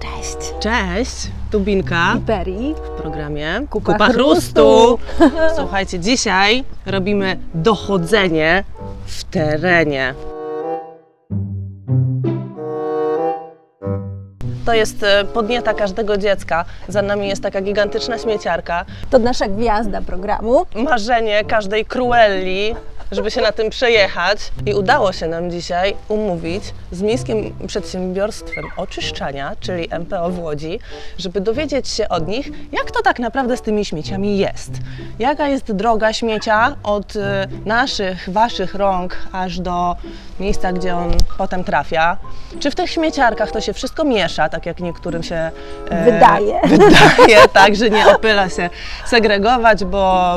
Cześć. Cześć, tu Binka Peri. w programie Kupa Kupa Chrustu. Chrustu. Słuchajcie, dzisiaj robimy dochodzenie w terenie. To jest e, podnieta każdego dziecka. Za nami jest taka gigantyczna śmieciarka. To nasza gwiazda programu. Marzenie każdej Cruelli, żeby się na tym przejechać. I udało się nam dzisiaj umówić z Miejskim Przedsiębiorstwem Oczyszczania, czyli MPO w Łodzi, żeby dowiedzieć się od nich, jak to tak naprawdę z tymi śmieciami jest. Jaka jest droga śmiecia od y, naszych, waszych rąk aż do miejsca, gdzie on potem trafia. Czy w tych śmieciarkach to się wszystko miesza, tak jak niektórym się e, Wydaje. wydaje, tak, że nie opyla się segregować, bo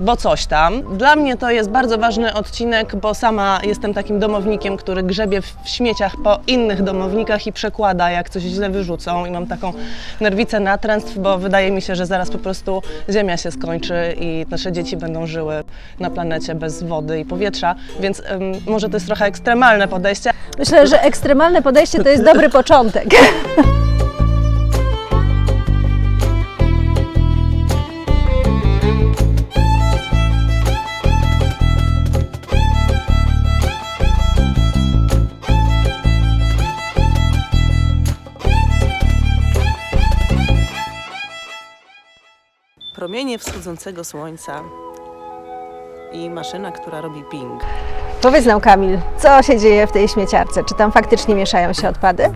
bo coś tam. Dla mnie to jest bardzo ważny odcinek, bo sama jestem takim domownikiem, który grzebie w śmieciach po innych domownikach i przekłada, jak coś źle wyrzucą i mam taką nerwicę natręstw, bo wydaje mi się, że zaraz po prostu ziemia się skończy i nasze dzieci będą żyły na planecie bez wody i powietrza, więc ym, może to jest trochę ekstremalne podejście, Myślę, że ekstremalne podejście to jest dobry początek. promienie wschodzącego słońca i maszyna, która robi ping. Powiedz nam, Kamil, co się dzieje w tej śmieciarce? Czy tam faktycznie mieszają się odpady?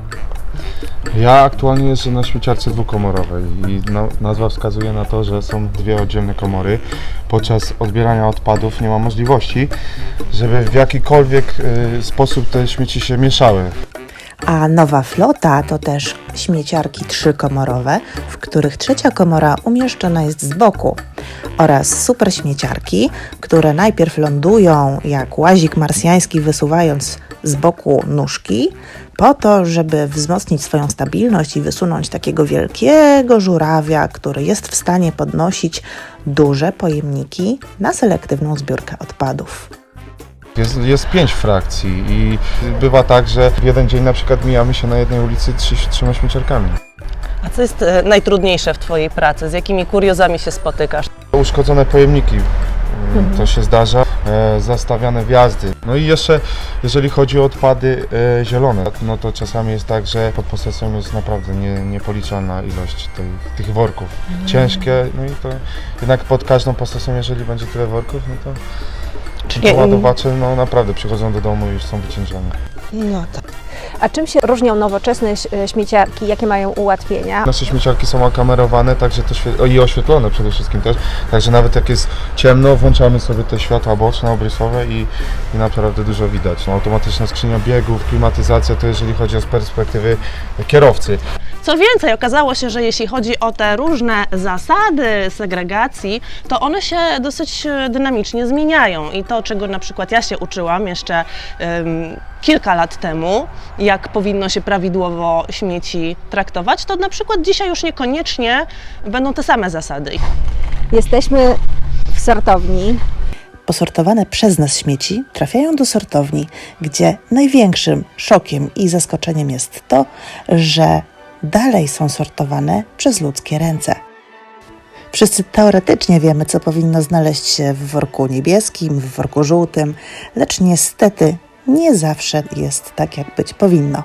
Ja aktualnie jeżdżę na śmieciarce dwukomorowej i na, nazwa wskazuje na to, że są dwie oddzielne komory. Podczas odbierania odpadów nie ma możliwości, żeby w jakikolwiek y, sposób te śmieci się mieszały. A nowa flota to też śmieciarki trzykomorowe, w których trzecia komora umieszczona jest z boku, oraz super śmieciarki, które najpierw lądują jak łazik marsjański, wysuwając z boku nóżki, po to, żeby wzmocnić swoją stabilność i wysunąć takiego wielkiego żurawia, który jest w stanie podnosić duże pojemniki na selektywną zbiórkę odpadów. Jest, jest pięć frakcji i bywa tak, że w jeden dzień na przykład mijamy się na jednej ulicy trzy, trzema śmieciarkami. A co jest e, najtrudniejsze w Twojej pracy? Z jakimi kuriozami się spotykasz? Uszkodzone pojemniki, y, to się zdarza, e, zastawiane wjazdy. No i jeszcze, jeżeli chodzi o odpady e, zielone, no to czasami jest tak, że pod posesją jest naprawdę nie, niepoliczalna ilość tej, tych worków. Ciężkie, no i to jednak pod każdą posesją, jeżeli będzie tyle worków, no to Czyli- ładowacze no naprawdę przychodzą do domu i już są wycieńczone. No tak. A czym się różnią nowoczesne ś- śmieciarki? Jakie mają ułatwienia? Nasze śmieciarki są okamerowane także to i oświetlone przede wszystkim też, także nawet jak jest ciemno, włączamy sobie te światła boczne, obrysowe i, i naprawdę dużo widać. No, automatyczna skrzynia biegów, klimatyzacja to jeżeli chodzi o z perspektywy kierowcy. Co więcej, okazało się, że jeśli chodzi o te różne zasady segregacji, to one się dosyć e, dynamicznie zmieniają. I to, czego na przykład ja się uczyłam jeszcze kilka lat temu, jak powinno się prawidłowo śmieci traktować, to na przykład dzisiaj już niekoniecznie będą te same zasady. Jesteśmy w sortowni. Posortowane przez nas śmieci trafiają do sortowni, gdzie największym szokiem i zaskoczeniem jest to, że dalej są sortowane przez ludzkie ręce. Wszyscy teoretycznie wiemy, co powinno znaleźć się w worku niebieskim, w worku żółtym, lecz niestety nie zawsze jest tak, jak być powinno.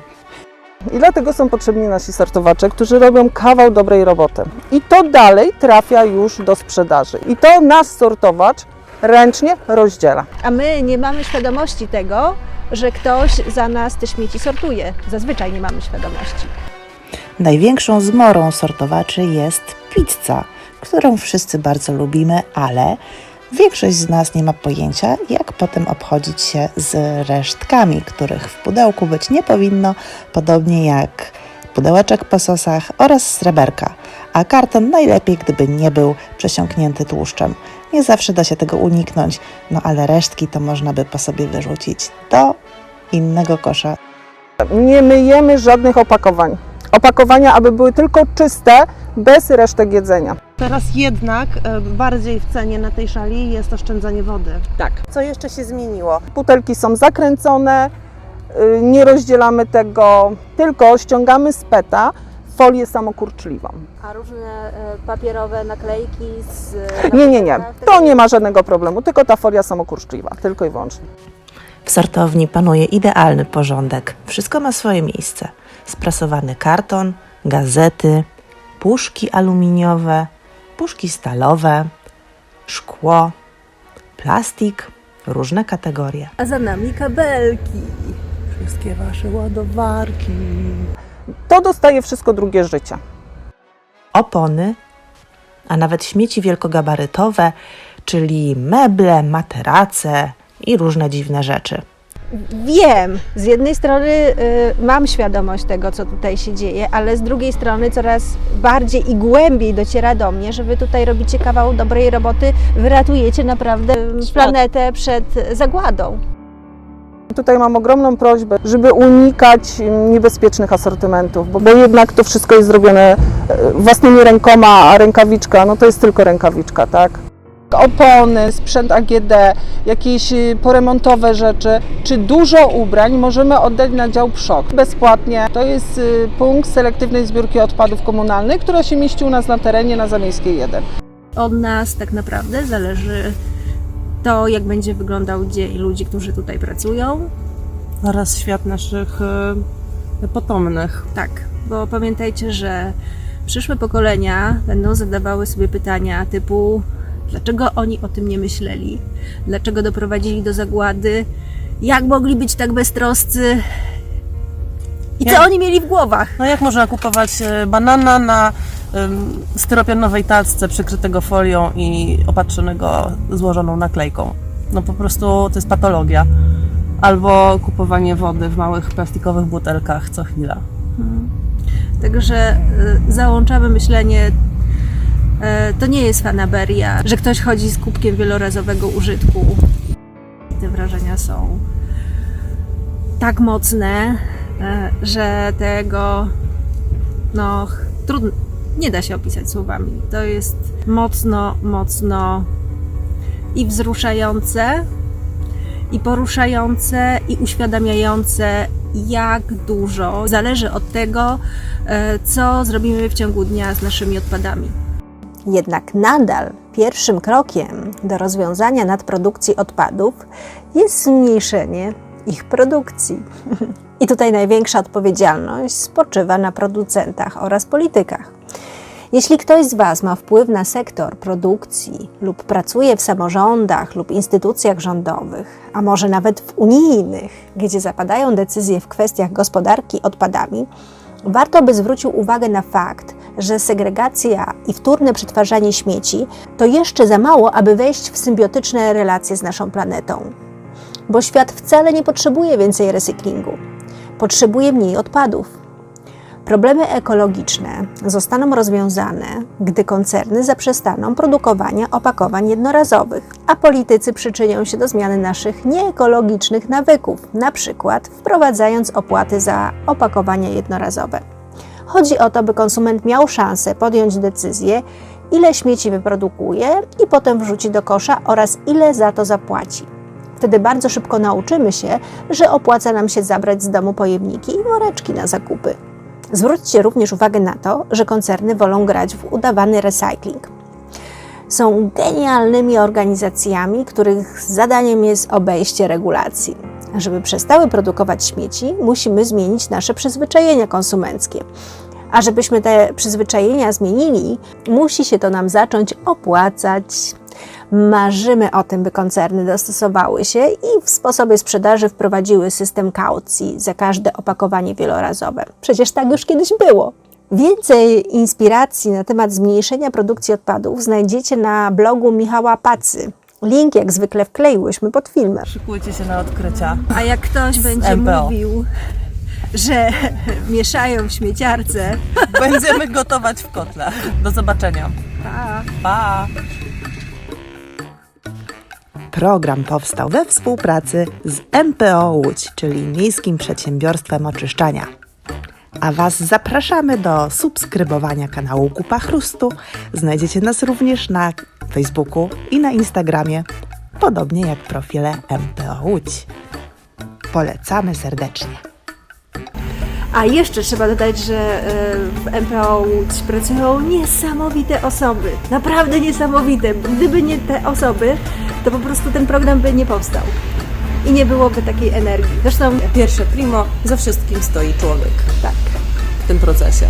I dlatego są potrzebni nasi sortowacze, którzy robią kawał dobrej roboty. I to dalej trafia już do sprzedaży. I to nasz sortowacz ręcznie rozdziela. A my nie mamy świadomości tego, że ktoś za nas te śmieci sortuje. Zazwyczaj nie mamy świadomości. Największą zmorą sortowaczy jest pizza, którą wszyscy bardzo lubimy, ale większość z nas nie ma pojęcia, jak potem obchodzić się z resztkami, których w pudełku być nie powinno, podobnie jak pudełeczek po sosach oraz sreberka. A karton najlepiej, gdyby nie był przesiąknięty tłuszczem. Nie zawsze da się tego uniknąć, no ale resztki to można by po sobie wyrzucić do innego kosza Nie myjemy żadnych opakowań. Opakowania, aby były tylko czyste, bez resztek jedzenia. Teraz jednak e, bardziej w cenie na tej szali jest oszczędzanie wody. Tak. Co jeszcze się zmieniło? Butelki są zakręcone, y, nie rozdzielamy tego, tylko ściągamy z peta folię samokurczliwą. A różne e, papierowe naklejki z... Nie, nie, nie, to nie ma żadnego problemu, tylko ta folia samokurczliwa, tylko i wyłącznie. W sortowni panuje idealny porządek. Wszystko ma swoje miejsce. Sprasowany karton, gazety, puszki aluminiowe, puszki stalowe, szkło, plastik, różne kategorie. A za nami kabelki. Wszystkie wasze ładowarki. To dostaje wszystko drugie życie. opony, a nawet śmieci wielkogabarytowe, czyli meble, materace i różne dziwne rzeczy. Wiem, z jednej strony y, mam świadomość tego, co tutaj się dzieje, ale z drugiej strony coraz bardziej i głębiej dociera do mnie, że wy tutaj robicie kawał dobrej roboty, wyratujecie naprawdę planetę przed zagładą. Tutaj mam ogromną prośbę, żeby unikać niebezpiecznych asortymentów, bo, bo jednak to wszystko jest zrobione e, własnymi rękoma, a rękawiczka, no to jest tylko rękawiczka, tak? Opony, sprzęt AGD, jakieś y, poremontowe rzeczy, czy dużo ubrań możemy oddać na dział PSZOK bezpłatnie. To jest y, punkt selektywnej zbiórki odpadów komunalnych, który się mieści u nas na terenie na Zamiejskiej 1. Od nas tak naprawdę zależy to, jak będzie wyglądał dzień ludzi, którzy tutaj pracują. Oraz świat naszych e, potomnych. Tak, bo pamiętajcie, że przyszłe pokolenia będą zadawały sobie pytania typu dlaczego oni o tym nie myśleli, dlaczego doprowadzili do zagłady, jak mogli być tak beztroscy i co oni mieli w głowach. No jak można kupować e, banana na em, styropianowej tacce przykrytego folią i opatrzonego złożoną naklejką? No po prostu to jest patologia. Albo kupowanie wody w małych plastikowych butelkach co chwila. Także y, załączamy myślenie, to nie jest fanaberia, że ktoś chodzi z kubkiem wielorazowego użytku. Te wrażenia są tak mocne, y, że tego no trudno, nie da się opisać słowami. To jest mocno, mocno i wzruszające, i poruszające, i uświadamiające, jak dużo zależy od tego, e, co zrobimy w ciągu dnia z naszymi odpadami. Jednak nadal pierwszym krokiem do rozwiązania nadprodukcji odpadów jest zmniejszenie ich produkcji. I tutaj największa odpowiedzialność spoczywa na producentach oraz politykach. Jeśli ktoś z Was ma wpływ na sektor produkcji lub pracuje w samorządach lub instytucjach rządowych, a może nawet w unijnych, gdzie zapadają decyzje w kwestiach gospodarki odpadami, warto by zwrócił uwagę na fakt, że segregacja i wtórne przetwarzanie śmieci to jeszcze za mało, aby wejść w symbiotyczne relacje z naszą planetą. Bo świat wcale nie potrzebuje więcej recyklingu, potrzebuje mniej odpadów. Problemy ekologiczne zostaną rozwiązane, gdy koncerny zaprzestaną produkowania opakowań jednorazowych, a politycy przyczynią się do zmiany naszych nieekologicznych nawyków, na przykład wprowadzając opłaty za opakowania jednorazowe. Chodzi o to, by konsument miał szansę podjąć decyzję, ile śmieci wyprodukuje i potem wrzuci do kosza oraz ile za to zapłaci. Wtedy bardzo szybko nauczymy się, że opłaca nam się zabrać z domu pojemniki i woreczki na zakupy. Zwróćcie również uwagę na to, że koncerny wolą grać w udawany recycling. Są genialnymi organizacjami, których zadaniem jest obejście regulacji. Żeby przestały produkować śmieci, musimy zmienić nasze przyzwyczajenia konsumenckie. A żebyśmy te przyzwyczajenia zmienili, musi się to nam zacząć opłacać. Marzymy o tym, by koncerny dostosowały się i w sposobie sprzedaży wprowadziły system kaucji za każde opakowanie wielorazowe. Przecież tak już kiedyś było. Więcej inspiracji na temat zmniejszenia produkcji odpadów znajdziecie na blogu Michała Pacy. Link jak zwykle wkleiłyśmy pod filmem. Szykujcie się na odkrycia. A jak ktoś będzie MPO. mówił, że mieszają w śmieciarce, Będziemy gotować w kotle. Do zobaczenia. a Pa! Program powstał we współpracy z MPO Łódź, czyli Miejskim Przedsiębiorstwem Oczyszczania. A Was zapraszamy do subskrybowania kanału Kupa Chrustu. Znajdziecie nas również na Facebooku i na Instagramie, podobnie jak profile MPO Łódź. Polecamy serdecznie. A jeszcze trzeba dodać, że e, w MPO Łódź pracują niesamowite osoby. Naprawdę niesamowite. Gdyby nie te osoby, to po prostu ten program by nie powstał. I nie byłoby takiej energii. Zresztą Pierwsze primo, za wszystkim stoi człowiek tak. w tym procesie.